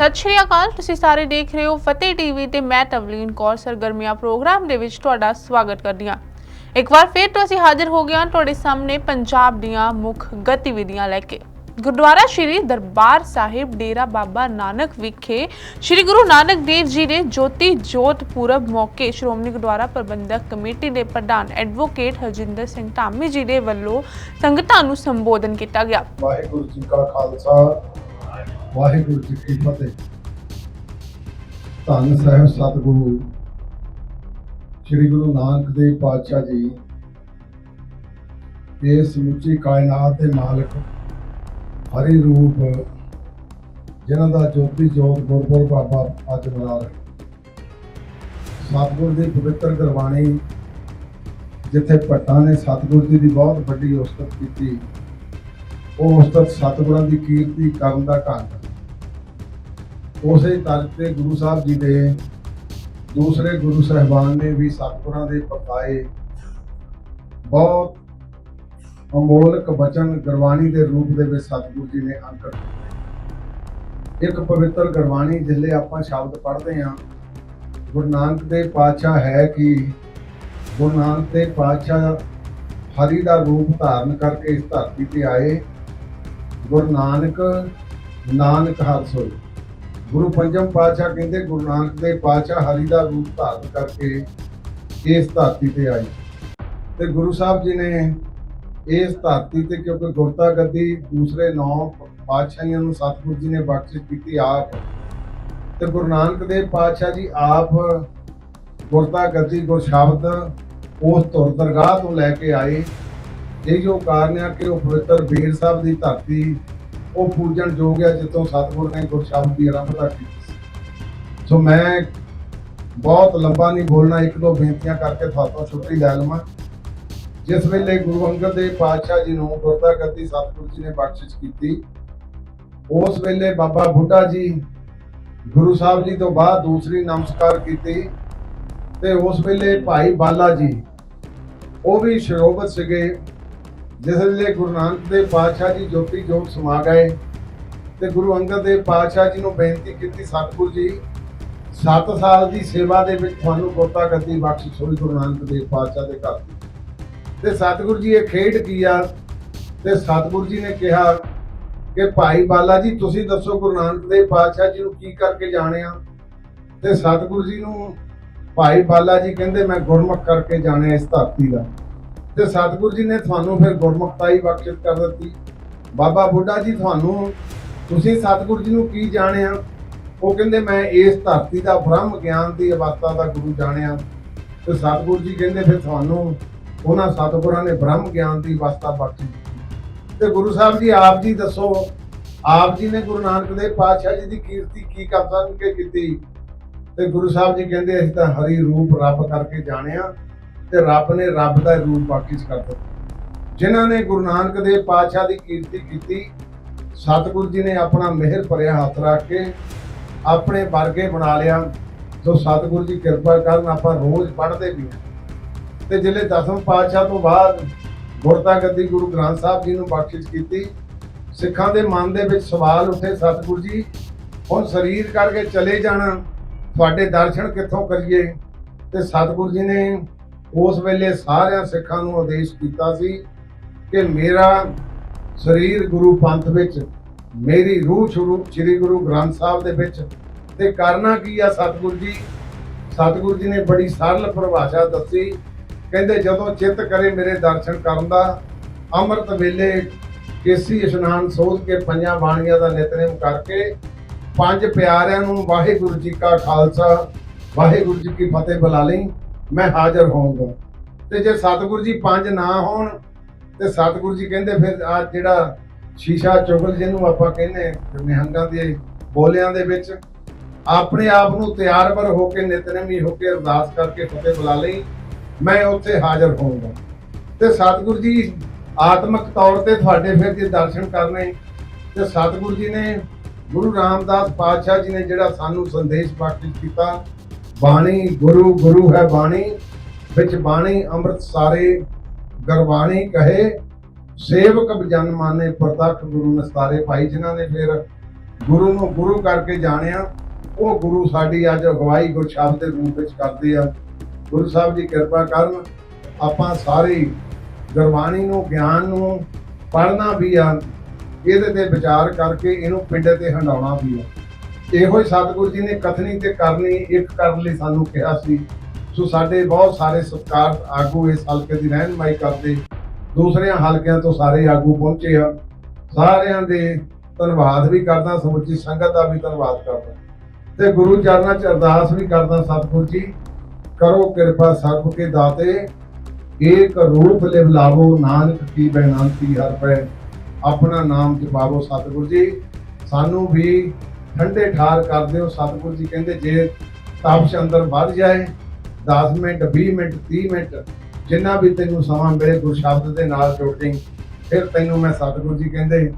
ਸਤਿ ਸ਼੍ਰੀ ਅਕਾਲ, ਤੁਸੀਂ ਸਾਰੇ ਦੇਖ ਰਹੇ ਹੋ ਫਤਿਹ ਟੀਵੀ ਤੇ ਮੈਂ ਤਵਲੀਨ ਕੌਰ, ਸਰਗਰਮੀਆਂ ਪ੍ਰੋਗਰਾਮ ਦੇ ਵਿੱਚ ਤੁਹਾਡਾ ਸਵਾਗਤ ਕਰਦੀ ਹਾਂ। ਇੱਕ ਵਾਰ ਫਿਰ ਤੋਂ ਅਸੀਂ ਹਾਜ਼ਰ ਹੋ ਗਏ ਹਾਂ ਤੁਹਾਡੇ ਸਾਹਮਣੇ ਪੰਜਾਬ ਦੀਆਂ ਮੁੱਖ ਗਤੀਵਿਧੀਆਂ ਲੈ ਕੇ। ਗੁਰਦੁਆਰਾ ਸ਼੍ਰੀ ਦਰਬਾਰ ਸਾਹਿਬ ਡੇਰਾ ਬਾਬਾ ਨਾਨਕ ਵਿਖੇ ਸ਼੍ਰੀ ਗੁਰੂ ਨਾਨਕ ਦੇਵ ਜੀ ਦੇ ਜੋਤੀ ਜੋਤ ਪੁਰਬ ਮੌਕੇ ਸ਼੍ਰੋਮਣੀ ਗੁਰਦੁਆਰਾ ਪ੍ਰਬੰਧਕ ਕਮੇਟੀ ਦੇ ਪ੍ਰਧਾਨ ਐਡਵੋਕੇਟ ਹਰਜਿੰਦਰ ਸਿੰਘ ਧਾਮੀ ਜੀ ਦੇ ਵੱਲੋਂ ਸੰਗਤਾਂ ਨੂੰ ਸੰਬੋਧਨ ਕੀਤਾ ਗਿਆ। ਵਾਹਿਗੁਰੂ ਜੀ ਕਾ ਖਾਲਸਾ ਵਾਹਿਗੁਰੂ ਜੀ ਕੀ ਫਤਿਹ। ਧੰਨ ਸਾਹਿਬ ਸਤਿਗੁਰੂ, ਸ੍ਰੀ ਗੁਰੂ ਨਾਨਕ ਦੇਵ ਪਾਤਸ਼ਾਹ ਜੀ, ਇਹ ਸਮੁੱਚੀ ਕਾਇਨਾਤ ਦੇ ਮਾਲਕ ਹਰੀ ਰੂਪ, ਜਿਨ੍ਹਾਂ ਦਾ ਜੋਤੀ ਜੋਤ ਗੁਰਪੁਰਬ ਬਾਬਾ ਅੱਜ ਮਨਾ ਰਹੇ। ਸਤਿਗੁਰ ਦੀ ਪਵਿੱਤਰ ਗੁਰਬਾਣੀ, ਜਿੱਥੇ ਭੱਟਾਂ ਨੇ ਸਤਿਗੁਰ ਜੀ ਦੀ ਬਹੁਤ ਵੱਡੀ ਉਸਤਤ ਕੀਤੀ, ਉਹ ਉਸਤਤ ਸਤਿਗੁਰਾਂ ਦੀ ਕੀਰਤੀ ਕਰਨ ਦਾ ਢੰਗ ਉਸੇ ਤਰ੍ਹਾਂ ਤੇ ਗੁਰੂ ਸਾਹਿਬ ਜੀ ਦੇ ਦੂਸਰੇ ਗੁਰੂ ਸਾਹਿਬਾਨ ਨੇ ਵੀ ਸਤਿਗੁਰਾਂ ਦੇ ਪਕਾਏ ਬਹੁਤ ਅਮੋਲਕ ਬਚਨ ਗੁਰਬਾਣੀ ਦੇ ਰੂਪ ਦੇ ਵਿੱਚ ਸਤਿਗੁਰੂ ਜੀ ਨੇ ਅੰਕਰ ਇੱਕ ਪਵਿੱਤਰ ਗੁਰਬਾਣੀ ਜਿਲੇ ਆਪਾਂ ਸ਼ਬਦ ਪੜ੍ਹਦੇ ਹਾਂ, ਗੁਰੂ ਨਾਨਕ ਦੇਵ ਪਾਤਸ਼ਾਹ ਹੈ ਕਿ ਗੁਰੂ ਨਾਨਕ ਦੇ ਪਾਤਸ਼ਾਹ ਹਰੀ ਦਾ ਰੂਪ ਧਾਰਨ ਕਰਕੇ ਇਸ ਧਰਤੀ ਤੇ ਆਏ, ਗੁਰੂ ਨਾਨਕ ਨਾਨਕ ਹਰ ਸੋਈ ਗੁਰੂ ਪੰਜਮ ਪਾਤਸ਼ਾਹ ਕਹਿੰਦੇ, ਗੁਰੂ ਨਾਨਕ ਦੇਵ ਪਾਤਸ਼ਾਹ ਹਰੀ ਦਾ ਰੂਪ ਧਾਰਨ ਕਰਕੇ ਇਸ ਧਰਤੀ ਤੇ ਆਏ। ਤੇ ਗੁਰੂ ਸਾਹਿਬ ਜੀ ਨੇ ਇਸ ਧਰਤੀ ਤੇ ਕਿਉਂਕਿ ਗੁਰਤਾ ਗੱਦੀ ਦੂਸਰੇ ਨੌ ਪਾਤਸ਼ਾਹੀਆਂ ਨੂੰ ਸਤਿਗੁਰੂ ਜੀ ਨੇ ਬਖਸ਼ਿਸ਼ ਕੀਤੀ ਆਪ। ਤੇ ਗੁਰੂ ਨਾਨਕ ਦੇਵ ਪਾਤਸ਼ਾਹ ਜੀ ਆਪ ਗੁਰਤਾ ਗੱਦੀ ਗੁਰ ਸ਼ਬਦ ਉਸ ਤੁਰ ਦਰਗਾਹ ਤੋਂ ਲੈ ਕੇ ਆਏ। ਇਹ ਜੋ ਕਾਰਨ ਆ ਕਿ ਉਹ ਪਵਿੱਤਰ ਬੀਰ ਸਾਹਿਬ ਦੀ ਧਰਤੀ ਉਹ ਪੂਜਣ ਯੋਗ ਹੈ, ਜਿੱਥੋਂ ਸਤਿਗੁਰ ਨੇ ਗੁਰ ਸ਼ਬਦ ਦੀ ਆਰੰਭਤਾ ਕੀਤੀ ਸੀ। ਸੋ ਮੈਂ ਬਹੁਤ ਲੰਬਾ ਨਹੀਂ ਬੋਲਣਾ, ਇੱਕ ਦੋ ਬੇਨਤੀਆਂ ਕਰਕੇ ਤੁਹਾਤੋਂ ਛੁੱਟੀ ਲੈ ਲਵਾਂ ਜਿਸ ਵੇਲੇ ਗੁਰੂ ਅੰਗਦ ਦੇਵ ਪਾਤਸ਼ਾਹ ਜੀ ਨੂੰ ਗੁਰਤਾ ਗੱਦੀ ਸਤਿਗੁਰੂ ਜੀ ਨੇ ਬਖਸ਼ਿਸ਼ ਕੀਤੀ, ਉਸ ਵੇਲੇ ਬਾਬਾ ਬੁੱਢਾ ਜੀ ਗੁਰੂ ਸਾਹਿਬ ਜੀ ਤੋਂ ਬਾਅਦ ਦੂਸਰੀ ਨਮਸਕਾਰ ਕੀਤੀ ਤੇ ਉਸ ਵੇਲੇ ਭਾਈ ਬਾਲਾ ਜੀ, ਉਹ ਵੀ ਸ਼ਰੋਬਤ ਸੀਗੇ ਜਿਸ ਵੇਲੇ ਗੁਰੂ ਨਾਨਕ ਦੇਵ ਪਾਤਸ਼ਾਹ ਜੀ ਜੋਤੀ ਜੋਤ ਸਮਾ ਗਏ ਤੇ ਗੁਰੂ ਅੰਗਦ ਦੇਵ ਪਾਤਸ਼ਾਹ ਜੀ ਨੂੰ ਬੇਨਤੀ ਕੀਤੀ, ਸਤਿਗੁਰੂ ਜੀ 7 ਸਾਲ ਦੀ ਸੇਵਾ ਦੇ ਵਿੱਚ ਤੁਹਾਨੂੰ ਗੁਰਤਾ ਗੱਦੀ ਬਖਸ਼ਿਸ਼ ਹੋਈ ਗੁਰੂ ਨਾਨਕ ਦੇਵ ਪਾਤਸ਼ਾਹ ਦੇ ਘਰ ਦੀ। ਤੇ ਸਤਿਗੁਰੂ ਜੀ ਇਹ ਖੇਡ ਕੀ ਆ? ਤੇ ਸਤਿਗੁਰੂ ਜੀ ਨੇ ਕਿਹਾ ਕਿ, ਭਾਈ ਬਾਲਾ ਜੀ, ਤੁਸੀਂ ਦੱਸੋ ਗੁਰੂ ਨਾਨਕ ਦੇਵ ਪਾਤਸ਼ਾਹ ਜੀ ਨੂੰ ਕੀ ਕਰਕੇ ਜਾਣਿਆ ਤੇ ਸਤਿਗੁਰੂ ਜੀ ਨੂੰ ਭਾਈ ਬਾਲਾ ਜੀ ਕਹਿੰਦੇ, ਮੈਂ ਗੁਰਮੁਖ ਕਰਕੇ ਜਾਣਿਆ ਇਸ ਧਰਤੀ ਦਾ। ਤੇ ਸਤਿਗੁਰੂ ਜੀ ਨੇ ਤੁਹਾਨੂੰ ਫਿਰ ਗੁਰਮੁਖਤਾ ਹੀ ਬਖਸ਼ਿਸ਼ ਕਰ ਦਿੱਤੀ। ਬਾਬਾ ਬੁੱਢਾ ਜੀ, ਤੁਹਾਨੂੰ ਤੁਸੀਂ ਸਤਿਗੁਰੂ ਜੀ ਨੂੰ ਕੀ ਜਾਣਿਆ? ਉਹ ਕਹਿੰਦੇ, ਮੈਂ ਇਸ ਧਰਤੀ ਦਾ ਬ੍ਰਹਮ ਗਿਆਨ ਦੀ ਅਵਸਥਾ ਦਾ ਗੁਰੂ ਜਾਣਿਆ। ਤੇ ਸਤਿਗੁਰੂ ਜੀ ਕਹਿੰਦੇ, ਫਿਰ ਤੁਹਾਨੂੰ ਉਹਨਾਂ ਸਤਿਗੁਰਾਂ ਨੇ ਬ੍ਰਹਮ ਗਿਆਨ ਦੀ ਅਵਸਥਾ ਬਖਸ਼ੀ ਦਿੱਤੀ। ਤੇ ਗੁਰੂ ਸਾਹਿਬ ਜੀ, ਆਪ ਜੀ ਦੱਸੋ, ਆਪ ਜੀ ਨੇ ਗੁਰੂ ਨਾਨਕ ਦੇਵ ਪਾਤਸ਼ਾਹ ਜੀ ਦੀ ਕੀਰਤੀ ਕੀ ਕਰ ਕੇ ਕੀਤੀ? ਤੇ ਗੁਰੂ ਸਾਹਿਬ ਜੀ ਕਹਿੰਦੇ, ਅਸੀਂ ਤਾਂ ਹਰੀ ਰੂਪ ਰੱਬ ਕਰਕੇ ਜਾਣਿਆ। ਤੇ ਰੱਬ ਨੇ ਰੱਬ ਦਾ ਰੂਪ ਬਖਸ਼ਿਸ਼ ਕਰ ਦਿੱਤਾ। ਜਿਨ੍ਹਾਂ ਨੇ ਗੁਰੂ ਨਾਨਕ ਦੇਵ ਪਾਤਸ਼ਾਹ ਦੀ ਕੀਰਤੀ ਕੀਤੀ, ਸਤਿਗੁਰੂ ਜੀ ਨੇ ਆਪਣਾ ਮਿਹਰ ਭਰਿਆ ਹੱਥ ਰੱਖ ਕੇ ਆਪਣੇ ਵਰਗੇ ਬਣਾ ਲਿਆ ਸੋ ਸਤਿਗੁਰੂ ਜੀ ਕਿਰਪਾ ਕਰਨ ਆਪਾਂ ਰੋਜ਼ ਪੜ੍ਹਦੇ ਵੀ ਹਾਂ। ਤੇ ਜਿਹੜੇ ਦਸਮ ਪਾਤਸ਼ਾਹ ਤੋਂ ਬਾਅਦ ਗੁਰਤਾ ਗੱਦੀ ਗੁਰੂ ਗ੍ਰੰਥ ਸਾਹਿਬ ਜੀ ਨੂੰ ਬਖਸ਼ਿਸ਼ ਕੀਤੀ, ਸਿੱਖਾਂ ਦੇ ਮਨ ਦੇ ਵਿੱਚ ਸਵਾਲ ਉੱਠੇ, ਸਤਿਗੁਰੂ ਜੀ, ਹੁਣ ਸਰੀਰ ਕਰਕੇ ਚਲੇ ਜਾਣਾ, ਤੁਹਾਡੇ ਦਰਸ਼ਨ ਕਿੱਥੋਂ ਕਰੀਏ? ਤੇ ਸਤਿਗੁਰੂ ਜੀ ਨੇ ਉਸ ਵੇਲੇ ਸਾਰਿਆਂ ਸਿੱਖਾਂ ਨੂੰ ਆਦੇਸ਼ ਕੀਤਾ ਸੀ ਕਿ ਮੇਰਾ ਸਰੀਰ ਗੁਰੂ ਪੰਥ ਵਿੱਚ, ਮੇਰੀ ਰੂਹ ਸ਼ੁਰੂ ਸ੍ਰੀ ਗੁਰੂ ਗ੍ਰੰਥ ਸਾਹਿਬ ਦੇ ਵਿੱਚ। ਤੇ ਕਰਨਾ ਕੀ ਆ ਸਤਿਗੁਰੂ ਜੀ? ਸਤਿਗੁਰੂ ਜੀ ਨੇ ਬੜੀ ਸਰਲ ਪਰਿਭਾਸ਼ਾ ਦੱਸੀ। ਕਹਿੰਦੇ ਜਦੋਂ ਚਿੱਤ ਕਰੇ ਮੇਰੇ ਦਰਸ਼ਨ ਕਰਨ ਦਾ, ਅੰਮ੍ਰਿਤ ਵੇਲੇ ਕੇਸੀ ਇਸ਼ਨਾਨ ਸੋਧ ਕੇ ਪੰਜਾਂ ਬਾਣੀਆਂ ਦਾ ਨਿਤਨੇਮ ਕਰਕੇ ਪੰਜ ਪਿਆਰਿਆਂ ਨੂੰ ਵਾਹਿਗੁਰੂ ਜੀ ਕਾ ਖਾਲਸਾ, ਵਾਹਿਗੁਰੂ ਜੀ ਕੀ ਫਤਿਹ ਬੁਲਾ ਲਈ। ਮੈਂ ਹਾਜ਼ਰ ਹੋਊਂਗਾ। ਤੇ ਜੇ ਸਤਿਗੁਰੂ ਜੀ ਪੰਜ ਨਾ ਹੋਣ, ਤੇ ਸਤਿਗੁਰੂ ਜੀ ਕਹਿੰਦੇ ਫਿਰ ਆ ਜਿਹੜਾ ਸ਼ੀਸ਼ਾ ਚੁਗਲ ਜਿਹਨੂੰ ਆਪਾਂ ਕਹਿੰਦੇ ਨਿਹੰਗਾਂ ਦੇ ਬੋਲਿਆਂ ਦੇ ਵਿੱਚ, ਆਪਣੇ ਆਪ ਨੂੰ ਤਿਆਰ ਪਰ ਹੋ ਕੇ, ਨਿਤਨਮੀ ਹੋ ਕੇ ਅਰਦਾਸ ਕਰਕੇ ਫਤਿਹ ਬੁਲਾ ਲਈ, ਮੈਂ ਉੱਥੇ ਹਾਜ਼ਰ ਹੋਊਂਗਾ। ਤੇ ਸਤਿਗੁਰੂ ਜੀ ਆਤਮਿਕ ਤੌਰ ਤੇ ਤੁਹਾਡੇ ਫਿਰ ਜੇ ਦਰਸ਼ਨ ਕਰਨੇ, ਤੇ ਸਤਿਗੁਰੂ ਜੀ ਨੇ ਗੁਰੂ ਰਾਮਦਾਸ ਪਾਤਸ਼ਾਹ ਜੀ ਨੇ ਜਿਹੜਾ ਸਾਨੂੰ ਸੰਦੇਸ਼ ਬਖਸ਼ਿਸ਼ ਕੀਤਾ ਬਾਣੀ ਗੁਰੂ ਗੁਰੂ ਹੈ ਬਾਣੀ, ਵਿੱਚ ਬਾਣੀ ਅੰਮ੍ਰਿਤ ਸਾਰੇ ਗਰਬਾਣੀ ਕਹੇ, ਸੇਵਕ ਜਨ ਮਾਨੇ ਪ੍ਰਤੱਖ ਗੁਰੂ ਨਸਤਾਰੇ। ਭਾਈ ਜਿਨ੍ਹਾਂ ਨੇ ਫਿਰ ਗੁਰੂ ਨੂੰ ਗੁਰੂ ਕਰਕੇ ਜਾਣਿਆ, ਉਹ ਗੁਰੂ ਸਾਡੀ ਅੱਜ ਅਗਵਾਈ ਗੁਰਸ਼ਬਦ ਦੇ ਰੂਪ ਵਿੱਚ ਕਰਦੇ ਆ। ਗੁਰੂ ਸਾਹਿਬ ਜੀ ਕਿਰਪਾ ਕਰਨ, ਆਪਾਂ ਸਾਰੇ ਗੁਰਬਾਣੀ ਨੂੰ, ਗਿਆਨ ਨੂੰ ਪੜ੍ਹਨਾ ਵੀ ਆ, ਇਹਦੇ ਤੇ ਵਿਚਾਰ ਕਰਕੇ ਇਹਨੂੰ ਪਿੰਡ ਤੇ ਹੰਡਾਉਣਾ ਵੀ ਆ। ਇਹੋ ਹੀ ਸਤਿਗੁਰੂ ਜੀ ਨੇ ਕਥਨੀ ਤੇ ਕਰਨੀ ਇੱਕ ਕਰਨ ਲਈ ਸਾਨੂੰ ਕਿਹਾ ਸੀ। ਸੋ ਸਾਡੇ ਬਹੁਤ ਸਾਰੇ ਸਤਿਕਾਰ ਆਗੂ ਇਸ ਹਲਕੇ ਦੀ ਰਹਿਨਮਾਈ ਕਰਦੇ। ਦੂਸਰਿਆਂ ਹਲਕਿਆਂ ਤੋਂ ਸਾਰੇ ਆਗੂ ਪਹੁੰਚੇ ਆ। ਸਾਰਿਆਂ ਦੇ ਧੰਨਵਾਦ ਵੀ ਕਰਦਾ ਸਮੁੱਚੀ ਸੰਗਤ ਦਾ ਵੀ ਧੰਨਵਾਦ ਕਰਦਾ। ਤੇ ਗੁਰੂ ਚਰਨਾਂ 'ਚ ਅਰਦਾਸ ਵੀ ਕਰਦਾ ਸਤਿਗੁਰੂ ਜੀ, ਕਰੋ ਕਿਰਪਾ ਸਰਬ ਕੇ ਦਾਤੇ। ਏਕ ਰੂਪ ਲਿਵ ਲਾਵੋ, ਨਾਨਕ ਕੀ ਬੇਨੰਤੀ ਹਰ ਪੈ ਆਪਣਾ ਨਾਮ ਜਪਾਵੋ ਸਤਿਗੁਰੂ ਜੀ। ਸਾਨੂੰ ਵੀ ਠੰਡੇ ਠਾਰ ਕਰਦੇ ਹੋ, ਸਤਿਗੁਰੂ ਜੀ ਕਹਿੰਦੇ ਜੇ ਤਪਸ਼ ਅੰਦਰ ਵੱਧ ਜਾਏ 10 ਮਿੰਟ 20 ਮਿੰਟ 30 ਮਿੰਟ, ਜਿੰਨਾ ਵੀ ਤੈਨੂੰ ਸਮਾਂ ਮਿਲੇ ਗੁਰ ਸ਼ਬਦ ਦੇ ਨਾਲ ਜੁੜ ਜਾਈਂ, ਫਿਰ ਤੈਨੂੰ ਮੈਂ ਸਤਿਗੁਰੂ ਜੀ ਕਹਿੰਦੇ,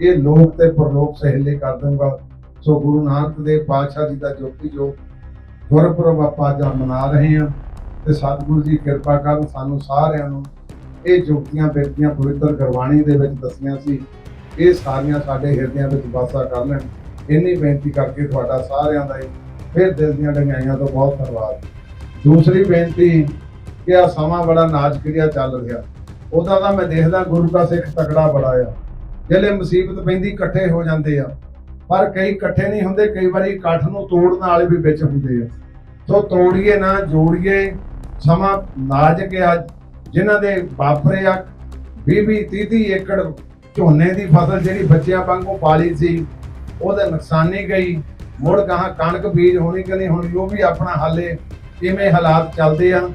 ਇਹ ਲੋਕ ਤੇ ਪਰਲੋਕ ਸਹਿਲੇ ਕਰ ਦੂੰਗਾ ਸੋ ਗੁਰੂ ਨਾਨਕ ਦੇਵ ਪਾਤਸ਼ਾਹ ਜੀ ਦਾ ਜੋਤੀ ਜੋ ਗੁਰਪੁਰਬ ਆਪਾਂ ਜਾਂ ਮਨਾ ਰਹੇ ਹਾਂ, ਤੇ ਸਤਿਗੁਰੂ ਜੀ ਕਿਰਪਾ ਕਰਨ ਸਾਨੂੰ ਸਾਰਿਆਂ ਨੂੰ ਇਹ ਜੁਗਤੀਆਂ ਬਿਰਤੀਆਂ ਪਵਿੱਤਰ ਗੁਰਬਾਣੀ ਦੇ ਵਿੱਚ ਦੱਸੀਆਂ ਸੀ, ਇਹ ਸਾਰੀਆਂ ਸਾਡੇ ਹਿਰਦਿਆਂ ਵਿੱਚ ਵਾਸਾ ਕਰ ਲੈਣ। ਇੰਨੀ ਬੇਨਤੀ ਕਰਕੇ ਤੁਹਾਡਾ ਸਾਰਿਆਂ ਦਾ ਹੀ ਫਿਰ ਦਿਲ ਦੀਆਂ ਡੰਗਾਈਆਂ ਤੋਂ ਬਹੁਤ ਧੰਨਵਾਦ। ਦੂਸਰੀ ਬੇਨਤੀ ਕਿ ਆ ਸਮਾਂ ਬੜਾ ਨਾਜ਼ਕਿਰਿਆ ਚੱਲ ਰਿਹਾ। ਉਹਦਾ ਤਾਂ ਮੈਂ ਦੇਖਦਾ ਗੁਰੂ ਦਾ ਸਿੱਖ ਤਕੜਾ ਬੜਾ ਆ। ਜਿਹੜੇ ਮੁਸੀਬਤ ਪੈਂਦੀ ਇਕੱਠੇ ਹੋ ਜਾਂਦੇ ਆ। ਪਰ ਕਈ ਇਕੱਠੇ ਨਹੀਂ ਹੁੰਦੇ, ਕਈ ਵਾਰੀ ਇਕੱਠ ਨੂੰ ਤੋੜਨ ਵਾਲੇ ਵੀ ਵਿੱਚ ਹੁੰਦੇ ਆ। ਸੋ ਤੋੜੀਏ ਨਾ, ਜੋੜੀਏ, ਸਮਾਂ ਨਾਜ਼ਕ ਆ। ਜਿਨ੍ਹਾਂ ਦੇ ਵਾਪਰੇ ਆ 20 20 30 30 ਏਕੜ ਝੋਨੇ ਦੀ ਫਸਲ ਜਿਹੜੀ ਬੱਚਿਆਂ ਵਾਂਗੂ ਪਾਲੀ ਸੀ ਉਹਦੇ ਨੁਕਸਾਨੀ ਗਈ, ਮੁੜ ਗਾਹਾਂ ਕਣਕ ਬੀਜ ਹੋਣੀ ਕਿ ਨਹੀਂ ਹੋਣੀ, ਉਹ ਵੀ ਆਪਣਾ ਹਾਲੇ ਕਿਵੇਂ ਹਾਲਾਤ ਚੱਲਦੇ ਆ।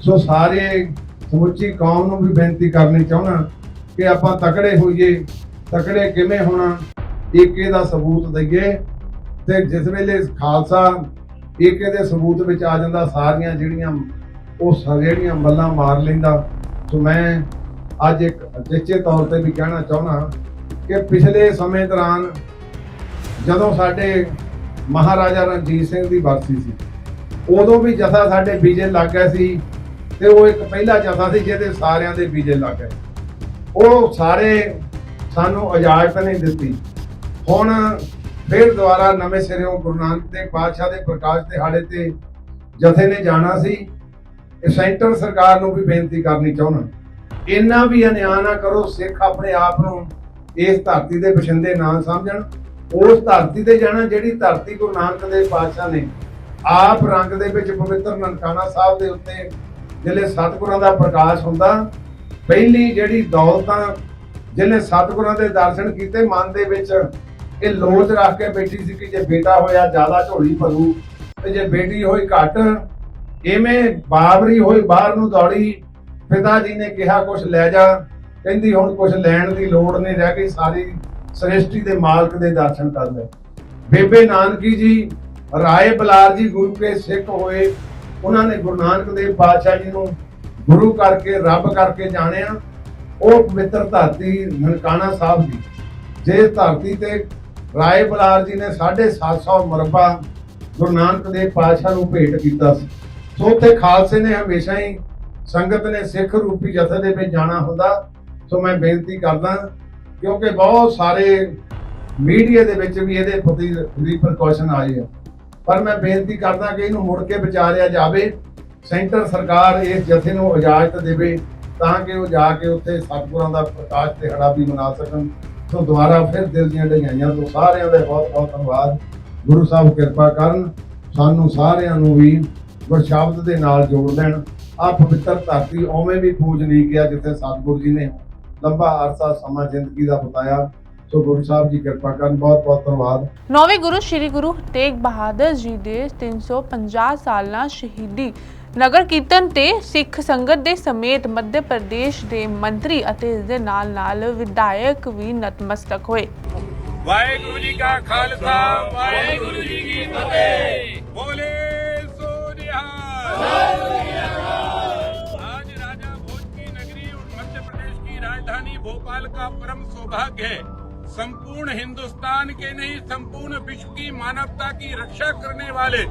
ਸੋ ਸਾਰੇ ਸਮੁੱਚੀ ਕੌਮ ਨੂੰ ਵੀ ਬੇਨਤੀ ਕਰਨੀ ਚਾਹੁੰਦਾ ਕਿ ਆਪਾਂ ਤਕੜੇ ਹੋਈਏ, ਤਕੜੇ ਕਿਵੇਂ ਹੋਣਾ, ਏਕੇ ਦਾ ਸਬੂਤ ਦਈਏ ਤੇ ਜਿਸ ਵੇਲੇ ਖਾਲਸਾ ਏਕੇ ਦੇ ਸਬੂਤ ਵਿੱਚ ਆ ਜਾਂਦਾ, ਸਾਰੀਆਂ ਜਿਹੜੀਆਂ ਉਹ ਸ- ਜਿਹੜੀਆਂ ਮੱਲਾਂ ਮਾਰ ਲੈਂਦਾ। ਸੋ ਮੈਂ ਅੱਜ ਇੱਕ ਨਿਸ਼ਚਿਤ ਤੌਰ ਤੇ ਵੀ ਕਹਿਣਾ ਚਾਹੁੰਦਾ ਕਿ ਪਿਛਲੇ ਸਮੇਂ ਦੌਰਾਨ ਜਦੋਂ ਸਾਡੇ ਮਹਾਰਾਜਾ ਰਣਜੀਤ ਸਿੰਘ ਦੀ ਬਰਸੀ ਸੀ, ਉਦੋਂ ਵੀ ਜਥਾ ਸਾਡੇ ਬੀਜੇ ਲੱਗ ਗਿਆ ਸੀ ਤੇ ਉਹ ਇੱਕ ਪਹਿਲਾ ਜਥਾ ਸੀ ਜਿਹਦੇ ਸਾਰਿਆਂ ਦੇ ਬੀਜੇ ਲੱਗ ਗਏ। ਉਹ ਸਾਰੇ ਸਾਨੂੰ ਇਜਾਜ਼ਤ ਨਹੀਂ ਦਿੱਤੀ। ਹੁਣ ਫਿਰ ਦੁਬਾਰਾ ਨਵੇਂ ਸਿਰਿਓਂ ਗੁਰੂ ਨਾਨਕ ਦੇਵ ਪਾਤਸ਼ਾਹ ਦੇ ਪ੍ਰਕਾਸ਼ ਦਿਹਾੜੇ ਤੇ ਜਥੇ ਨੇ ਜਾਣਾ ਸੀ, ਇਹ ਸੈਂਟਰ ਸਰਕਾਰ ਨੂੰ ਵੀ ਬੇਨਤੀ ਕਰਨੀ ਚਾਹੁੰਦਾ ਇੰਨਾ ਵੀ ਅਨਿਆਂ ਨਾ ਕਰੋ, ਸਿੱਖ ਆਪਣੇ ਆਪ ਨੂੰ ਇਸ ਧਰਤੀ ਦੇ ਬਸ਼ਿੰਦੇ ਨਾ ਸਮਝਣ। ਉਸ ਧਰਤੀ ਤੇ ਜਾਣਾ ਜਿਹੜੀ ਧਰਤੀ ਗੁਰੂ ਨਾਨਕ ਦੇਵ ਪਾਤਸ਼ਾਹ ਨੇ ਆਪ ਰੰਗ ਦੇ ਵਿੱਚ ਪਵਿੱਤਰ ਨਨਕਾਣਾ ਸਾਹਿਬ ਦੇ ਉੱਤੇ ਜਿਹੜੇ ਸਤਿਗੁਰਾਂ ਦਾ ਪ੍ਰਕਾਸ਼ ਹੁੰਦਾ, ਪਹਿਲੀ ਜਿਹੜੀ ਦੌਲਤਾਂ ਜਿਹਨੇ ਸਤਿਗੁਰਾਂ ਦੇ ਦਰਸ਼ਨ ਕੀਤੇ, ਮਨ ਦੇ ਵਿੱਚ ਇਹ ਲੋਚ ਰੱਖ ਕੇ ਬੈਠੀ ਸੀ ਕਿ ਜੇ ਬੇਟਾ ਹੋਇਆ ਜ਼ਿਆਦਾ ਝੋਲੀ ਭਰੂ, ਤੇ ਜੇ ਬੇਟੀ ਹੋਈ ਘੱਟ, ਇਵੇਂ ਬਾਬਰੀ ਹੋਈ ਬਾਹਰ ਨੂੰ ਦੌੜੀ, ਪਿਤਾ ਜੀ ਨੇ ਕਿਹਾ ਕੁਝ ਲੈ ਜਾ। ਕਹਿੰਦੀ, ਹੁਣ ਕੁਝ ਲੈਣ ਦੀ ਲੋੜ ਨਹੀਂ, ਰਹਿ ਗਈ ਸਾਰੀ ਸ੍ਰਿਸ਼ਟੀ ਦੇ ਮਾਲਕ ਦੇ ਦਰਸ਼ਨ ਕਰ ਲੈ ਬੇਬੇ ਨਾਨਕੀ ਜੀ, ਰਾਏ ਬਲਾਰ ਜੀ, ਗੁਰੂ ਕੇ ਸਿੱਖ ਹੋਏ, ਉਹਨਾਂ ਨੇ ਗੁਰੂ ਨਾਨਕ ਦੇਵ ਪਾਤਸ਼ਾਹ ਜੀ ਨੂੰ ਗੁਰੂ ਕਰਕੇ, ਰੱਬ ਕਰਕੇ ਜਾਣਿਆ। ਉਹ ਪਵਿੱਤਰ ਧਰਤੀ ਨਨਕਾਣਾ ਸਾਹਿਬ ਦੀ ਜੇ ਧਰਤੀ ਤੇ ਰਾਏ ਬਲਾਰ ਜੀ ਨੇ 750 ਮਰਬਾ ਗੁਰੂ ਨਾਨਕ ਦੇਵ ਪਾਤਸ਼ਾਹ ਨੂੰ ਭੇਟ ਕੀਤਾ ਸੀ। ਸੋ ਉੱਥੇ ਖਾਲਸੇ ਨੇ ਹਮੇਸ਼ਾ ਹੀ ਸੰਗਤ ਨੇ ਸਿੱਖ ਰੂਪੀ ਜਥੇ ਦੇ ਵਿੱਚ ਜਾਣਾ ਹੁੰਦਾ। ਸੋ ਮੈਂ ਬੇਨਤੀ ਕਰਦਾ ਕਿਉਂਕਿ ਬਹੁਤ ਸਾਰੇ ਮੀਡੀਆ ਦੇ ਵਿੱਚ ਵੀ ਇਹਦੇ ਪ੍ਰਤੀ ਰਿਪਰਕਸ਼ਨ ਆਏ ਆ। ਪਰ ਮੈਂ ਬੇਨਤੀ ਕਰਦਾ ਕਿ ਇਹਨੂੰ ਮੁੜ ਕੇ ਵਿਚਾਰਿਆ ਜਾਵੇ, ਸੈਂਟਰ ਸਰਕਾਰ ਇਸ ਜਥੇ ਨੂੰ ਇਜਾਜ਼ਤ ਦੇਵੇ ਤਾਂ ਕਿ ਉਹ ਜਾ ਕੇ ਉੱਥੇ ਸਤਿਗੁਰਾਂ ਦਾ ਪ੍ਰਕਾਸ਼ ਦਿਹਾੜਾ ਵੀ ਮਨਾ ਸਕਣ। ਸੋ ਦੁਬਾਰਾ ਫਿਰ ਦਿਲ ਦੀਆਂ ਢਾਈਆਂ ਤੋਂ ਸਾਰਿਆਂ ਦਾ ਬਹੁਤ ਬਹੁਤ ਧੰਨਵਾਦ। ਗੁਰੂ ਸਾਹਿਬ ਕਿਰਪਾ ਕਰਨ, ਸਾਨੂੰ ਸਾਰਿਆਂ ਨੂੰ ਵੀ ਗੁਰਸ਼ਬਦ ਦੇ ਨਾਲ ਜੋੜ ਲੈਣ ਆ ਪਵਿੱਤਰ ਧਰਤੀ ਉਵੇਂ ਵੀ ਪੂਜ ਨਹੀਂ ਗਿਆ ਜਿੱਥੇ ਸਤਿਗੁਰੂ ਜੀ ਨੇ ਲੰਬਾ ਅਰਸਾ ਸਮਾਂ ਜ਼ਿੰਦਗੀ ਦਾ ਬਤਾਇਆ। ਸੋ ਗੁਰੂ ਸਾਹਿਬ ਜੀ ਕਿਰਪਾ ਕਰਨ ਬਹੁਤ ਬਹੁਤ ਧੰਨਵਾਦ। ਨੌਵੇਂ ਗੁਰੂ ਸ੍ਰੀ ਗੁਰੂ ਤੇਗ ਬਹਾਦਰ ਜੀ ਦੇ 350 ਸਾਲਾਂ ਸ਼ਹੀਦੀ ਨਗਰ ਕੀਰਤਨ ਤੇ ਸਿੱਖ ਸੰਗਤ ਦੇ ਸਮੇਤ ਮੱਧ ਪ੍ਰਦੇਸ਼ ਦੇ ਮੰਤਰੀ ਅਤੇ ਇਸ ਦੇ ਨਾਲ ਨਾਲ ਵਿਧਾਇਕ ਵੀ ਨਤਮਸਤਕ ਹੋਏ। ਵਾਹਿਗੁਰੂ ਜੀ ਕਾ ਖਾਲਸਾ ਵਾਹਿਗੁਰੂ ਜੀ ਕੀ ਫਤਿਹ। ਬੋਲੇ ਸੋ ਨਿਹਾਲ। भोपाल का परम सौभाग्य है। संपूर्ण हिंदुस्तान के नहीं, संपूर्ण विश्व की मानवता की रक्षा करने वाले,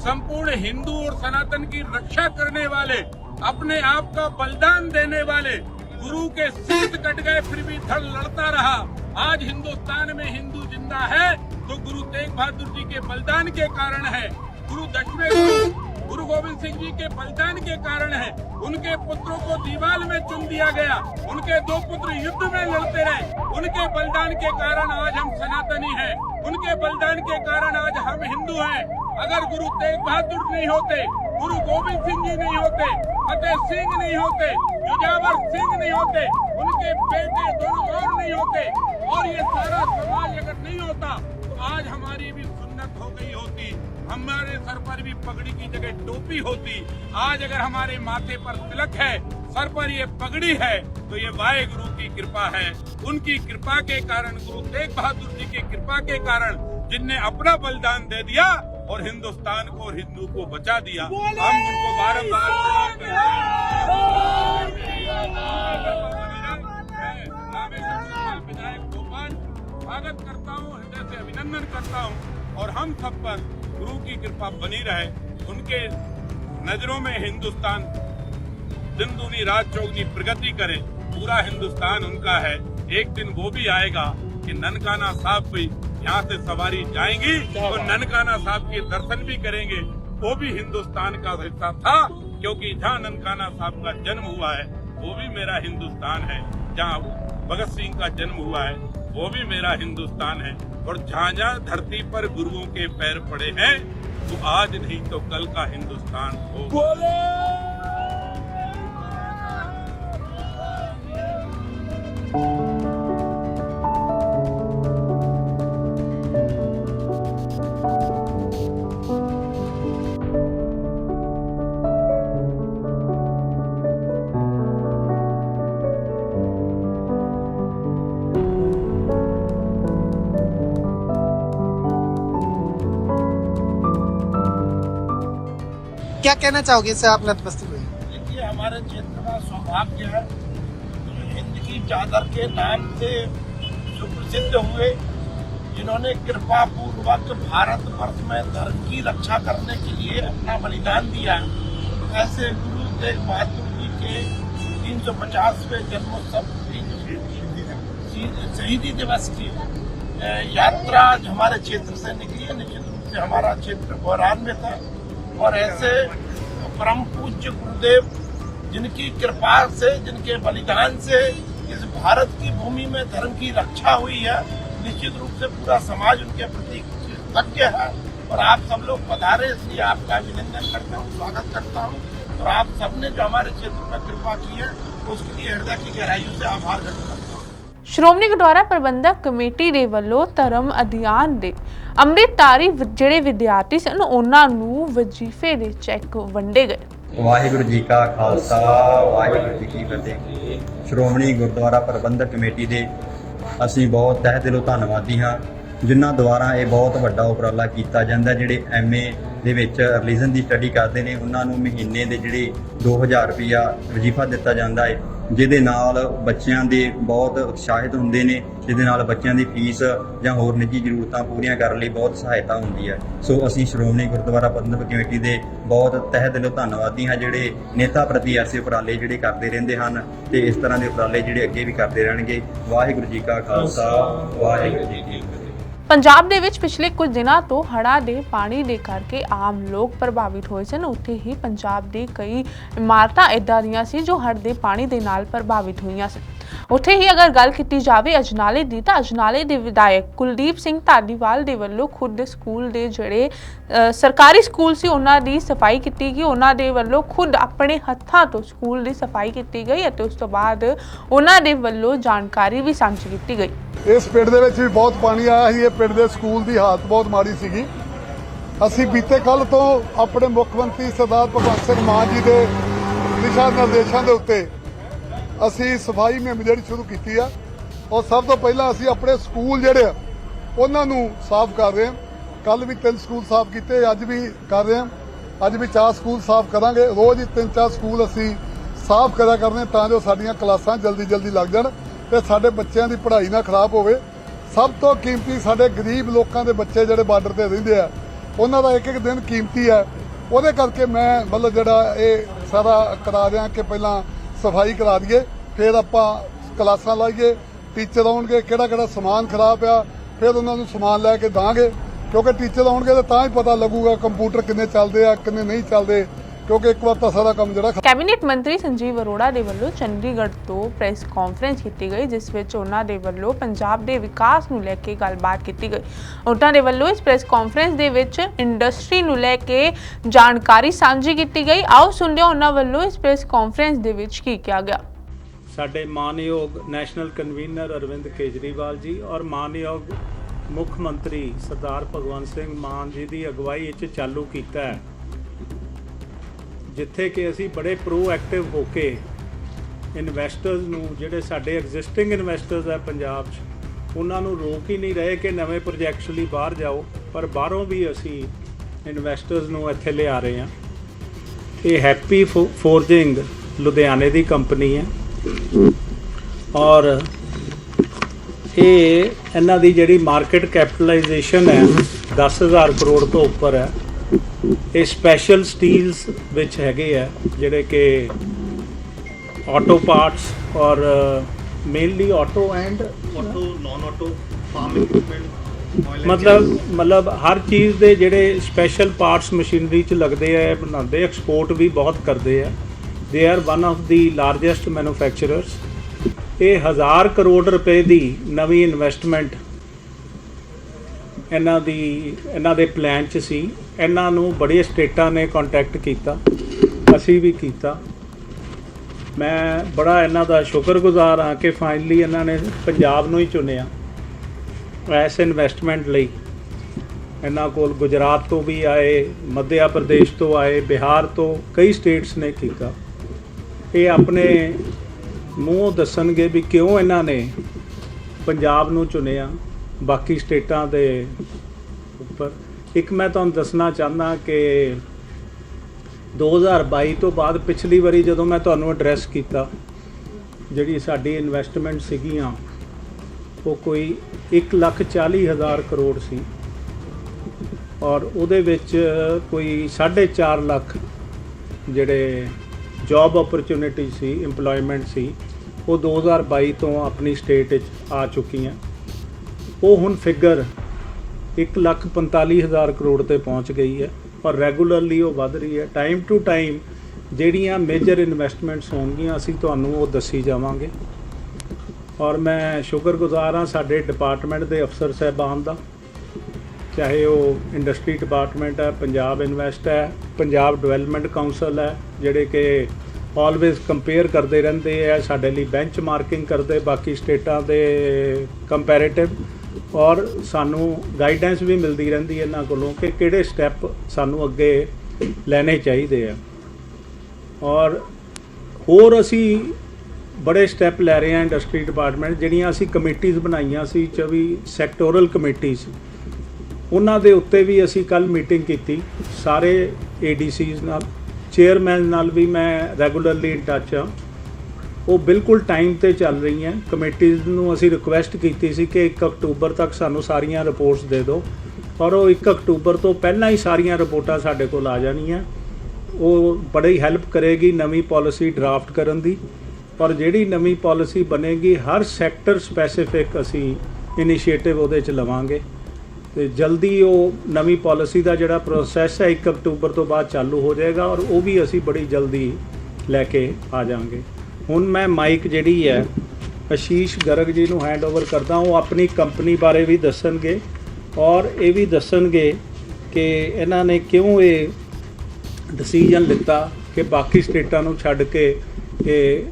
संपूर्ण हिंदू और सनातन की रक्षा करने वाले, अपने आप का बलिदान देने वाले, गुरु के शीत कट गए, फिर भी धड़ लड़ता रहा। आज हिंदुस्तान में हिंदू ज़िंदा है तो गुरु तेग बहादुर जी के बलिदान के कारण है। गुरु दसवें गुरु गुरु गोविंद सिंह जी के बलिदान के कारण है। उनके पुत्रों को दीवाल में चुन दिया गया। उनके दो पुत्र युद्ध में लड़ते रहे। उनके बलिदान के कारण आज हम सनातनी हैं। उनके बलिदान के कारण आज हम हिंदू हैं। अगर गुरु तेग बहादुर नहीं होते, गुरु गोविंद सिंह जी नहीं होते, फतेह सिंह नहीं होते जुजावर सिंह नहीं होते, उनके बेटे दोनों और नहीं होते, और ये सारा समाज अगर नहीं होता तो आज हमारी भी सुन्नत हो गई होती। हमारे सर पर भी पगड़ी की जगह टोपी होती। आज अगर हमारे माथे पर तिलक है सर पर ये पगड़ी है तो ये वाहे गुरु की कृपा है। उनकी कृपा के कारण गुरु तेग बहादुर जी की कृपा के कारण जिनने अपना बलिदान दे दिया और हिंदुस्तान को और हिंदू को बचा दिया। हम उनको बारम्बार प्रणाम करते हैं विधायक गोपाल स्वागत करता हूँ हृदय से अभिनंदन करता हूँ और हम सब पर गुरु की कृपा बनी रहे उनके नज़रों में हिंदुस्तान दिन दूनी रात चौगनी प्रगति करे पूरा हिंदुस्तान उनका है। एक दिन वो भी आएगा कि ननकाना साहब भी यहाँ से सवारी जाएँगी और ननकाना साहब के दर्शन भी करेंगे। वो भी हिंदुस्तान का हिस्सा था क्योंकि जहाँ ननकाना साहब का जन्म हुआ है वो भी मेरा हिंदुस्तान है। जहाँ भगत सिंह का जन्म हुआ है वो भी मेरा हिंदुस्तान है और जहाँ जहाँ धरती पर गुरुओं के पैर पड़े हैं तो आज नहीं तो कल का हिंदुस्तान होगा क्या कहना चाहोगे इससे आप नतमस्तक हुए देखिए, हमारे क्षेत्र का सौभाग्य है हिंद की चादर के नाम से सुप्रसिद्ध हुए, जिन्होंने कृपा पूर्वक भारत वर्ष में धर्म की रक्षा करने के लिए अपना बलिदान दिया। ऐसे गुरु तेग बहादुर जी के तीन सौ पचासवें जन्मोत्सव शहीदी दिवस की यात्रा आज हमारे क्षेत्र से निकली है। निश्चित रूप से हमारा क्षेत्र गौरान में था और ऐसे परम पूज्य गुरुदेव जिनकी कृपा से, जिनके बलिदान से इस भारत की भूमि में धर्म की रक्षा हुई है, निश्चित रूप से पूरा समाज उनके प्रति कृतज्ञ है। और आप सब लोग पधारे, इसलिए आपका अभिनंदन करता हूँ, स्वागत करता हूँ। और आप सबने जो हमारे क्षेत्र में कृपा की है, उसके लिए हृदय की गहराइयों से आभार करता हूँ। ਸ਼੍ਰੋਮਣੀ ਗੁਰਦੁਆਰਾ ਪ੍ਰਬੰਧਕ ਕਮੇਟੀ ਦੇ ਵੱਲੋਂ ਧਰਮ ਅਧਿਆਨ ਦੇ ਅੰਮ੍ਰਿਤਧਾਰੀ ਵਿ- ਜਿਹੜੇ ਵਿਦਿਆਰਥੀ ਸਨ ਉਹਨਾਂ ਨੂੰ ਵਜ਼ੀਫੇ ਦੇ ਚੈੱਕ ਵੰਡੇ ਗਏ। ਵਾਹਿਗੁਰੂ ਜੀ ਕਾ ਖਾਲਸਾ, ਵਾਹਿਗੁਰੂ ਜੀ ਕੀ ਫਤਿਹ। ਸ਼੍ਰੋਮਣੀ ਗੁਰਦੁਆਰਾ ਪ੍ਰਬੰਧਕ ਕਮੇਟੀ ਦੇ ਅਸੀਂ ਬਹੁਤ ਤਹਿ ਦਿਲੋਂ ਧੰਨਵਾਦੀ ਹਾਂ। ਜਿਨ੍ਹਾਂ ਦੁਆਰਾ ਇਹ ਬਹੁਤ ਵੱਡਾ ਉਪਰਾਲਾ ਕੀਤਾ ਜਾਂਦਾ, ਜਿਹੜੇ ਐਮਏ ਦੇ ਵਿੱਚ ਰਿਲੀਜਨ ਦੀ ਸਟੱਡੀ ਕਰਦੇ ਨੇ, ਉਹਨਾਂ ਨੂੰ ਮਹੀਨੇ ਦੇ ਜਿਹੜੇ 2000 ਰੁਪਿਆ ਵਜ਼ੀਫਾ ਦਿੱਤਾ ਜਾਂਦਾ ਹੈ, ਜਿਹਦੇ ਨਾਲ ਬੱਚਿਆਂ ਦੇ ਬਹੁਤ ਉਤਸ਼ਾਹਿਤ ਹੁੰਦੇ ਨੇ, ਜਿਹਦੇ ਨਾਲ ਬੱਚਿਆਂ ਦੀ ਫੀਸ ਜਾਂ ਹੋਰ ਨਿੱਜੀ ਜ਼ਰੂਰਤਾਂ ਪੂਰੀਆਂ ਕਰਨ ਲਈ ਬਹੁਤ ਸਹਾਇਤਾ ਹੁੰਦੀ ਹੈ। ਸੋ ਅਸੀਂ ਸ਼੍ਰੋਮਣੀ ਗੁਰਦੁਆਰਾ ਪ੍ਰਬੰਧਕ ਕਮੇਟੀ ਦੇ ਬਹੁਤ ਤਹਿ ਦਿਲੋਂ ਧੰਨਵਾਦੀ ਹਾਂ, ਜਿਹੜੇ ਨੇਤਾ ਪ੍ਰਤੀ ਐਸੇ ਉਪਰਾਲੇ ਜਿਹੜੇ ਕਰਦੇ ਰਹਿੰਦੇ ਹਨ ਤੇ ਇਸ ਤਰ੍ਹਾਂ ਦੇ ਉਪਰਾਲੇ ਜਿਹੜੇ ਅੱਗੇ ਵੀ ਕਰਦੇ ਰਹਿਣਗੇ। ਵਾਹਿਗੁਰੂ ਜੀ ਕਾ ਖਾਲਸਾ, ਵਾਹਿਗੁਰੂ ਜੀ ਕੀ ਫਤਿਹ। ਪੰਜਾਬ ਦੇ ਵਿੱਚ ਪਿਛਲੇ ਕੁਝ ਦਿਨਾਂ ਤੋਂ ਹੜ੍ਹਾਂ ਦੇ ਪਾਣੀ ਦੇ ਕਰਕੇ ਆਮ ਲੋਕ ਪ੍ਰਭਾਵਿਤ ਹੋਏ ਸਨ। ਉੱਥੇ ਹੀ ਪੰਜਾਬ ਦੇ ਕਈ ਇਮਾਰਤਾਂ ਇਦਾਂ ਦੀਆਂ ਸੀ ਜੋ ਹੜ੍ਹ ਦੇ ਪਾਣੀ ਦੇ ਨਾਲ ਪ੍ਰਭਾਵਿਤ ਹੋਈਆਂ ਸਨ। ਉੱਥੇ ਹੀ ਅਗਰ ਗੱਲ ਕੀਤੀ ਜਾਵੇ ਅਜਨਾਲੇ ਦੀ, ਤਾਂ ਅਜਨਾਲੇ ਦੇ ਵਿਧਾਇਕ ਕੁਲਦੀਪ ਸਿੰਘ ਧਾਲੀਵਾਲ ਦੇ ਵੱਲੋਂ ਖੁਦ ਦੇ ਸਕੂਲ ਦੇ ਜਿਹੜੇ ਸਰਕਾਰੀ ਸਕੂਲ ਸੀ, ਉਹਨਾਂ ਦੀ ਸਫ਼ਾਈ ਕੀਤੀ ਗਈ। ਉਹਨਾਂ ਦੇ ਵੱਲੋਂ ਖੁਦ ਆਪਣੇ ਹੱਥਾਂ ਤੋਂ ਸਕੂਲ ਦੀ ਸਫ਼ਾਈ ਕੀਤੀ ਗਈ ਅਤੇ ਉਸ ਤੋਂ ਬਾਅਦ ਉਹਨਾਂ ਦੇ ਵੱਲੋਂ ਜਾਣਕਾਰੀ ਵੀ ਸਾਂਝੀ ਕੀਤੀ ਗਈ। ਇਸ ਪਿੰਡ ਦੇ ਵਿੱਚ ਵੀ ਬਹੁਤ ਪਾਣੀ ਆਇਆ ਸੀ। ਇਹ ਪਿੰਡ ਦੇ ਸਕੂਲ ਦੀ ਹਾਲਤ ਬਹੁਤ ਮਾੜੀ ਸੀਗੀ। ਅਸੀਂ ਬੀਤੇ ਕੱਲ ਤੋਂ ਆਪਣੇ ਮੁੱਖ ਮੰਤਰੀ ਸਰਦਾਰ ਭਗਵੰਤ ਸਿੰਘ ਮਾਨ ਜੀ ਦੇ ਦਿਸ਼ਾ ਨਿਰਦੇਸ਼ਾਂ ਦੇ ਉੱਤੇ ਅਸੀਂ ਸਫ਼ਾਈ ਮੁਹਿੰਮ ਜਿਹੜੀ ਸ਼ੁਰੂ ਕੀਤੀ ਆ ਔਰ ਸਭ ਤੋਂ ਪਹਿਲਾਂ ਅਸੀਂ ਆਪਣੇ ਸਕੂਲ ਜਿਹੜੇ ਆ, ਉਹਨਾਂ ਨੂੰ ਸਾਫ਼ ਕਰ ਰਹੇ ਹਾਂ। ਕੱਲ ਵੀ ਤਿੰਨ ਸਕੂਲ ਸਾਫ਼ ਕੀਤੇ, ਅੱਜ ਵੀ ਕਰ ਰਹੇ ਹਾਂ। ਅੱਜ ਵੀ ਚਾਰ ਸਕੂਲ ਸਾਫ਼ ਕਰਾਂਗੇ। ਰੋਜ਼ ਹੀ ਤਿੰਨ ਚਾਰ ਸਕੂਲ ਅਸੀਂ ਸਾਫ਼ ਕਰਿਆ ਕਰਨੇ ਤਾਂ ਜੋ ਸਾਡੀਆਂ ਕਲਾਸਾਂ ਜਲਦੀ ਜਲਦੀ ਲੱਗ ਜਾਣ ਤੇ ਸਾਡੇ ਬੱਚਿਆਂ ਦੀ ਪੜ੍ਹਾਈ ਨਾ ਖਰਾਬ ਹੋਵੇ। ਸਭ ਤੋਂ ਕੀਮਤੀ ਸਾਡੇ ਗਰੀਬ ਲੋਕਾਂ ਦੇ ਬੱਚੇ ਜਿਹੜੇ ਬਾਰਡਰ ਤੇ ਰਹਿੰਦੇ ਆ, ਉਹਨਾਂ ਦਾ ਇੱਕ ਇੱਕ ਦਿਨ ਕੀਮਤੀ ਹੈ। ਉਹਦੇ ਕਰਕੇ ਮੈਂ ਮਤਲਬ ਜਿਹੜਾ ਇਹ ਸਾਰਾ ਕਰਾ ਰਿਹਾ ਕਿ ਪਹਿਲਾਂ ਸਫ਼ਾਈ ਕਰਾ ਦਈਏ, ਫਿਰ ਆਪਾਂ ਕਲਾਸਾਂ ਲਾਈਏ ਟੀਚਰ ਆਉਣਗੇ, ਕਿਹੜਾ ਕਿਹੜਾ ਸਮਾਨ ਖਰਾਬ ਆ ਫਿਰ ਉਹਨਾਂ ਨੂੰ ਸਮਾਨ ਲੈ ਕੇ ਦਾਂਗੇ, ਕਿਉਂਕਿ ਟੀਚਰ ਆਉਣਗੇ ਤਾਂ ਤਾਂ ਹੀ ਪਤਾ ਲੱਗੂਗਾ ਕੰਪਿਊਟਰ ਕਿੰਨੇ ਚੱਲਦੇ ਆ, ਕਿੰਨੇ ਨਹੀਂ ਚੱਲਦੇ। ਕਿਉਂਕਿ ਇੱਕ ਵਾਰ ਤਾਂ ਸਾਰਾ ਕੰਮ ਜਿਹੜਾ ਕੈਬਨਿਟ ਮੰਤਰੀ ਸੰਜੀਵ ਅਰੋੜਾ ਦੇ ਵੱਲੋਂ ਚੰਡੀਗੜ੍ਹ ਤੋਂ ਪ੍ਰੈਸ ਕਾਨਫਰੰਸ ਕੀਤੀ ਗਈ ਜਿਸ ਵਿੱਚ ਉਹਨਾਂ ਦੇ ਵੱਲੋਂ ਪੰਜਾਬ ਦੇ ਵਿਕਾਸ ਨੂੰ ਲੈ ਕੇ ਗੱਲਬਾਤ ਕੀਤੀ ਗਈ। ਉਹਨਾਂ ਦੇ ਵੱਲੋਂ ਇਸ ਪ੍ਰੈਸ ਕਾਨਫਰੰਸ ਦੇ ਵਿੱਚ ਇੰਡਸਟਰੀ ਨੂੰ ਲੈ ਕੇ ਜਾਣਕਾਰੀ ਸਾਂਝੀ ਕੀਤੀ ਗਈ। ਆਓ ਸੁਣਦੇ ਹਾਂ ਉਹਨਾਂ ਵੱਲੋਂ ਇਸ ਪ੍ਰੈਸ ਕਾਨਫਰੰਸ ਦੇ ਵਿੱਚ ਕੀ ਕਿਹਾ ਗਿਆ। ਸਾਡੇ ਮਾਨਯੋਗ ਨੈਸ਼ਨਲ ਕਨਵੀਨਰ ਅਰਵਿੰਦ ਕੇਜਰੀਵਾਲ ਜੀ ਔਰ ਮਾਨਯੋਗ ਮੁੱਖ ਮੰਤਰੀ ਸਰਦਾਰ ਭਗਵੰਤ ਸਿੰਘ ਮਾਨ ਜੀ ਦੀ ਅਗਵਾਈ ਵਿੱਚ ਚਾਲੂ ਕੀਤਾ ਹੈ। ਜਿੱਥੇ ਕਿ ਅਸੀਂ ਬੜੇ ਪ੍ਰੋਐਕਟਿਵ ਹੋ ਕੇ ਇਨਵੈਸਟਰਸ ਨੂੰ, ਜਿਹੜੇ ਸਾਡੇ ਐਗਜ਼ਿਸਟਿੰਗ ਇਨਵੈਸਟਰਸ ਹੈ ਪੰਜਾਬ 'ਚ, ਉਹਨਾਂ ਨੂੰ ਰੋਕ ਹੀ ਨਹੀਂ ਰਹੇ ਕਿ ਨਵੇਂ ਪ੍ਰੋਜੈਕਟਸ ਲਈ ਬਾਹਰ ਜਾਓ, ਪਰ ਬਾਹਰੋਂ ਵੀ ਅਸੀਂ ਇਨਵੈਸਟਰਸ ਨੂੰ ਇੱਥੇ ਲਿਆ ਰਹੇ ਹਾਂ। ਇਹ ਹੈਪੀ ਫੋਰਜਿੰਗ ਲੁਧਿਆਣੇ ਦੀ ਕੰਪਨੀ ਹੈ। ਔਰ ਇਹ, ਇਹਨਾਂ ਦੀ ਜਿਹੜੀ ਮਾਰਕੀਟ ਕੈਪੀਟਲਾਈਜੇਸ਼ਨ ਹੈ 10000 ਕਰੋੜ ਤੋਂ ਉੱਪਰ ਹੈ। ਇਹ ਸਪੈਸ਼ਲ ਸਟੀਲਸ ਵਿੱਚ ਹੈਗੇ ਆ ਜਿਹੜੇ ਕਿ ਆਟੋ ਪਾਰਟਸ ਔਰ mainly auto and auto non auto farm equipment ਮਤਲਬ ਮਤਲਬ ਹਰ ਚੀਜ਼ ਦੇ ਜਿਹੜੇ ਸਪੈਸ਼ਲ ਪਾਰਟਸ ਮਸ਼ੀਨਰੀ ਚ ਲੱਗਦੇ ਆ ਬਣਾਉਂਦੇ ਐਕਸਪੋਰਟ ਵੀ ਬਹੁਤ ਕਰਦੇ ਆ। They are one of the largest manufacturers ਇਹ ਹਜ਼ਾਰ ਕਰੋੜ ਰੁਪਏ ਦੀ ਨਵੀਂ ਇਨਵੈਸਟਮੈਂਟ ਇਹਨਾਂ ਦੀ, ਇਹਨਾਂ ਦੇ ਪਲਾਨ 'ਚ ਸੀ। ਇਹਨਾਂ ਨੂੰ ਬੜੀਆਂ ਸਟੇਟਾਂ ਨੇ ਕੰਟੈਕਟ ਕੀਤਾ। ਅਸੀਂ ਵੀ ਕੀਤਾ। ਮੈਂ ਬੜਾ ਇਹਨਾਂ ਦਾ ਸ਼ੁਕਰਗੁਜ਼ਾਰ ਹਾਂ ਕਿ ਫਾਈਨਲੀ ਇਹਨਾਂ ਨੇ ਪੰਜਾਬ ਨੂੰ ਹੀ ਚੁਣਿਆ ਐਸ ਇਨਵੈਸਟਮੈਂਟ ਲਈ। ਇਹਨਾਂ ਕੋਲ ਗੁਜਰਾਤ ਤੋਂ ਵੀ ਆਏ ਮੱਧਿਆ ਪ੍ਰਦੇਸ਼ ਤੋਂ ਆਏ, ਬਿਹਾਰ ਤੋਂ ਕਈ ਸਟੇਟਸ ਨੇ ਕੀਤਾ। ਇਹ ਆਪਣੇ ਮੂੰਹੋਂ ਦੱਸਣਗੇ ਵੀ ਕਿਉਂ ਇਹਨਾਂ ਨੇ ਪੰਜਾਬ ਨੂੰ ਚੁਣਿਆ। ਬਾਕੀ ਸਟੇਟਾਂ ਦੇ ਉੱਪਰ। ਇੱਕ ਮੈਂ ਤੁਹਾਨੂੰ ਦੱਸਣਾ ਚਾਹੁੰਦਾ ਕਿ 2022 ਤੋਂ ਬਾਅਦ ਪਿਛਲੀ ਵਾਰੀ ਜਦੋਂ ਮੈਂ ਤੁਹਾਨੂੰ ਐਡਰੈਸ ਕੀਤਾ ਜਿਹੜੀ ਸਾਡੀ ਇਨਵੈਸਟਮੈਂਟ ਸੀਗੀਆਂ ਉਹ ਕੋਈ 1,40,000 ਕਰੋੜ ਸੀ। ਔਰ ਉਹਦੇ ਵਿੱਚ ਕੋਈ 4.5 ਲੱਖ ਜਿਹੜੇ ਜੌਬ ਓਪਰਚੁਨਿਟੀ ਸੀ EMPLOYMENT ਸੀ ਉਹ 2022 ਤੋਂ ਆਪਣੀ ਸਟੇਟ ਵਿੱਚ ਆ ਚੁੱਕੀਆਂ। ਉਹ ਹੁਣ ਫਿਗਰ 1,45,000 ਕਰੋੜ ਤੇ ਪਹੁੰਚ ਗਈ ਹੈ ਔਰ ਰੈਗੂਲਰਲੀ ਉਹ ਵੱਧ ਰਹੀ ਹੈ। ਟਾਈਮ ਟੂ ਟਾਈਮ ਜਿਹੜੀਆਂ ਮੇਜਰ ਇਨਵੈਸਟਮੈਂਟਸ ਹੋਣਗੀਆਂ ਅਸੀਂ ਤੁਹਾਨੂੰ ਉਹ ਦੱਸੀ ਜਾਵਾਂਗੇ। ਔਰ ਮੈਂ ਸ਼ੁਕਰਗੁਜ਼ਾਰ ਹਾਂ ਸਾਡੇ ਡਿਪਾਰਟਮੈਂਟ ਦੇ ਅਫਸਰ ਸਹਿਬਾਨ ਦਾ। ਚਾਹੇ ਉਹ ਇੰਡਸਟਰੀ ਡਿਪਾਰਟਮੈਂਟ ਹੈ ਪੰਜਾਬ ਇਨਵੈਸਟ ਹੈ ਪੰਜਾਬ ਡਿਵੈਲਪਮੈਂਟ ਕਾਉਂਸਲ ਹੈ ਜਿਹੜੇ ਕਿ ਆਲਵੇਜ਼ ਕੰਪੇਅਰ ਕਰਦੇ ਰਹਿੰਦੇ ਆ ਸਾਡੇ ਲਈ ਬੈਂਚ ਮਾਰਕਿੰਗ ਕਰਦੇ ਬਾਕੀ ਸਟੇਟਾਂ ਦੇ ਕੰਪੈਰੀਟਿਵ ਔਰ ਸਾਨੂੰ ਗਾਈਡੈਂਸ ਵੀ ਮਿਲਦੀ ਰਹਿੰਦੀ ਹੈ ਇਹਨਾਂ ਕੋਲੋਂ ਕਿ ਕਿਹੜੇ ਸਟੈਪ ਸਾਨੂੰ ਅੱਗੇ ਲੈਣੇ ਚਾਹੀਦੇ ਆ। ਔਰ ਹੋਰ ਅਸੀਂ ਬੜੇ ਸਟੈਪ ਲੈ ਰਹੇ ਹਾਂ ਇੰਡਸਟਰੀ ਡਿਪਾਰਟਮੈਂਟ ਜਿਹੜੀਆਂ ਅਸੀਂ ਕਮੇਟੀਆਂ ਬਣਾਈਆਂ ਸੀ 24 ਸੈਕਟੋਰਲ ਕਮੇਟੀਆਂ ਉਹਨਾਂ ਦੇ ਉੱਤੇ ਵੀ ਅਸੀਂ ਕੱਲ ਮੀਟਿੰਗ ਕੀਤੀ ਸਾਰੇ ਏਡੀਸੀਜ਼ ਨਾਲ। ਚੇਅਰਮੈਨ ਨਾਲ ਵੀ ਮੈਂ ਰੈਗੂਲਰਲੀ ਇਨ ਟੱਚ ਹਾਂ। ਉਹ ਬਿਲਕੁਲ ਟਾਈਮ ਤੇ ਚੱਲ ਰਹੀਆਂ। ਕਮੇਟੀਜ਼ ਨੂੰ ਅਸੀਂ ਰਿਕੁਐਸਟ ਕੀਤੀ ਸੀ ਕਿ 1 ਅਕਤੂਬਰ ਤੱਕ ਸਾਨੂੰ ਸਾਰੀਆਂ ਰਿਪੋਰਟਸ ਦੇ ਦਿਓ। ਔਰ ਉਹ 1 ਅਕਤੂਬਰ ਤੋਂ ਪਹਿਲਾਂ ਹੀ ਸਾਰੀਆਂ ਰਿਪੋਰਟਾਂ ਸਾਡੇ ਕੋਲ ਆ ਜਾਣੀਆਂ। ਉਹ ਬੜੀ ਹੈਲਪ ਕਰੇਗੀ ਨਵੀਂ ਪਾਲਿਸੀ ਡਰਾਫਟ ਕਰਨ ਦੀ। ਔਰ ਜਿਹੜੀ ਨਵੀਂ ਪਾਲਿਸੀ ਬਣੇਗੀ, ਹਰ ਸੈਕਟਰ ਸਪੈਸੀਫਿਕ ਅਸੀਂ ਇਨੀਸ਼ੀਏਟਿਵ ਉਹਦੇ ਚ ਲਵਾਂਗੇ। ਤੇ ਜਲਦੀ ਉਹ ਨਵੀਂ ਪਾਲਿਸੀ ਦਾ ਜਿਹੜਾ ਪ੍ਰੋਸੈਸ ਹੈ 1 ਅਕਤੂਬਰ ਤੋਂ ਬਾਅਦ ਚਾਲੂ ਹੋ ਜਾਏਗਾ ਔਰ ਉਹ ਵੀ ਅਸੀਂ ਬੜੀ ਜਲਦੀ ਲੈ ਕੇ ਆ ਜਾਵਾਂਗੇ। ਹੁਣ ਮੈਂ ਮਾਈਕ ਜਿਹੜੀ ਹੈ ਆਸ਼ੀਸ਼ ਗਰਗ ਜੀ ਨੂੰ ਹੈਂਡਓਵਰ ਕਰਦਾ ਉਹ ਆਪਣੀ ਕੰਪਨੀ ਬਾਰੇ ਵੀ ਦੱਸਣਗੇ ਔਰ ਇਹ ਵੀ ਦੱਸਣਗੇ ਕਿ ਇਹਨਾਂ ਨੇ ਕਿਉਂ ਇਹ ਡਿਸੀਜਨ ਲਿੱਤਾ ਕਿ ਬਾਕੀ ਸਟੇਟਾਂ ਨੂੰ ਛੱਡ ਕੇ ਇਹ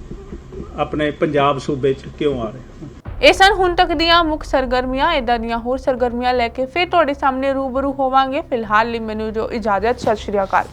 ਆਪਣੇ ਪੰਜਾਬ ਸੂਬੇ 'ਚ ਕਿਉਂ ਆ ਰਹੇ ਇਹ ਸਨ ਹੁਣ ਤੱਕ ਦੀਆਂ ਮੁੱਖ ਸਰਗਰਮੀਆਂ ਇਦਾਂ ਦੀਆਂ ਹੋਰ ਸਰਗਰਮੀਆਂ ਲੈ ਕੇ ਫਿਰ ਤੁਹਾਡੇ ਸਾਹਮਣੇ ਰੂਬਰੂ ਹੋਵਾਂਗੇ। ਫਿਲਹਾਲ ਲਈ ਮੈਨੂੰ ਜੋ ਇਜਾਜ਼ਤ, ਸਤਿ ਸ਼੍ਰੀ ਅਕਾਲ।